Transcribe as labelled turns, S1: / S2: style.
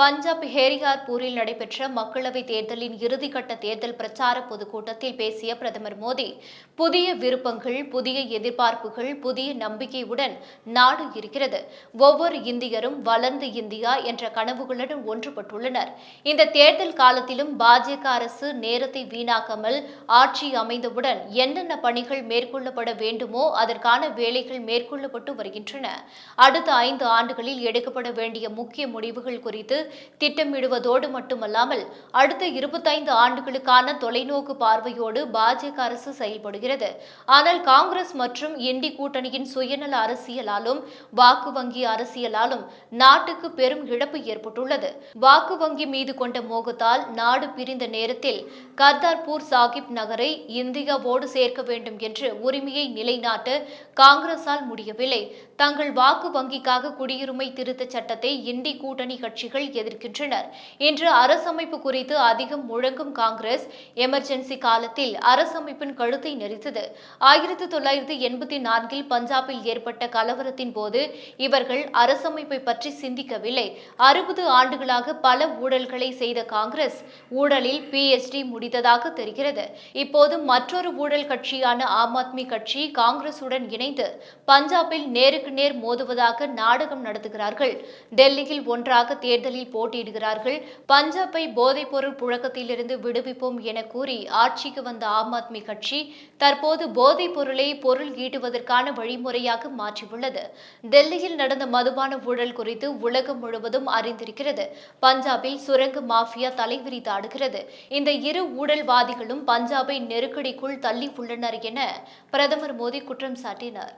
S1: Punjab ஹேரியார்பூரில் நடைபெற்ற மக்களவைத் தேர்தலின் இறுதிக்கட்ட தேர்தல் பிரச்சார பொதுக்கூட்டத்தில் பேசிய பிரதமர் மோடி புதிய விருப்பங்கள் புதிய எதிர்பார்ப்புகள் புதிய நம்பிக்கையுடன் நாடு இருக்கிறது. ஒவ்வொரு இந்தியரும் வளர்ந்த இந்தியா என்ற கனவுகளுடன் ஒன்றுபட்டுள்ளனர். இந்த தேர்தல் காலத்திலும் பாஜக அரசு நேரத்தை வீணாக்காமல் ஆட்சி அமைந்தவுடன் என்னென்ன பணிகள் மேற்கொள்ளப்பட வேண்டுமோ அதற்கான வேலைகள் மேற்கொள்ளப்பட்டு வருகின்றன. அடுத்த ஐந்து ஆண்டுகளில் எடுக்கப்பட வேண்டிய முக்கிய முடிவுகள் குறித்து திட்டமிடுவதோடு மட்டுமல்லாமல் அடுத்த இருபத்தைந்து ஆண்டுகளுக்கான தொலைநோக்கு பார்வையோடு பாஜக அரசு செயல்படுகிறது. ஆனால் காங்கிரஸ் மற்றும் இண்டி கூட்டணியின் சுயநல அரசியலாலும் வாக்கு வங்கி அரசியலாலும் நாட்டுக்கு பெரும் இழப்பு ஏற்பட்டுள்ளது. வாக்கு வங்கி மீது கொண்ட மோகத்தால் நாடு பிரிந்த நேரத்தில் கர்தார்பூர் சாஹிப் நகரை இந்தியாவோடு சேர்க்க வேண்டும் என்று உரிமையை நிலைநாட்ட காங்கிரசால் முடியவில்லை. தங்கள் வாக்கு வங்கிக்காக குடியுரிமை திருத்த சட்டத்தை இண்டி கூட்டணி கட்சிகள் எதிர்க்கின்றனர். இன்று அரசமைப்பு குறித்து அதிகம் முழங்கும் காங்கிரஸ் எமர்ஜென்சி காலத்தில் அரசமைப்பின் கழுத்தை நெறித்தது ஆயிரத்தி தொள்ளாயிரத்தி எண்பத்தி நான்கில் பஞ்சாபில் ஏற்பட்ட கலவரத்தின் போது இவர்கள் அரசமைப்பை பற்றி சிந்திக்கவில்லை. அறுபது ஆண்டுகளாக பல ஊழல்களை செய்த காங்கிரஸ் ஊழலில் பிஎச்டி முடித்ததாக தெரிகிறது. இப்போது மற்றொரு ஊழல் கட்சியான ஆம் ஆத்மி கட்சி காங்கிரசுடன் இணைந்து பஞ்சாபில் நேருக்கு நேர் மோதுவதாக நாடகம் நடத்துகிறார்கள். டெல்லியில் ஒன்றாக தேர்தலில் போட்டியிடுகிறார்கள். பஞ்சாபை போதைப்பொருள் புழக்கத்திலிருந்து விடுவிப்போம் என கூறி ஆட்சிக்கு வந்த ஆம் ஆத்மி கட்சி தற்போது போதைப் பொருளை பொருள் ஈட்டுவதற்கான வழிமுறையாக மாற்றியுள்ளது. டெல்லியில் நடந்த மதுபான ஊழல் குறித்து உலகம் முழுவதும் அறிந்திருக்கிறது. பஞ்சாபில் சுரங்க மாஃபியா தலைவிரித்தாடுகிறது இந்த இரு ஊழல்வாதிகளும் பஞ்சாபை நெருக்கடிக்குள் தள்ளி உள்ளனர் என பிரதமர் மோடி குற்றம் சாட்டினார்.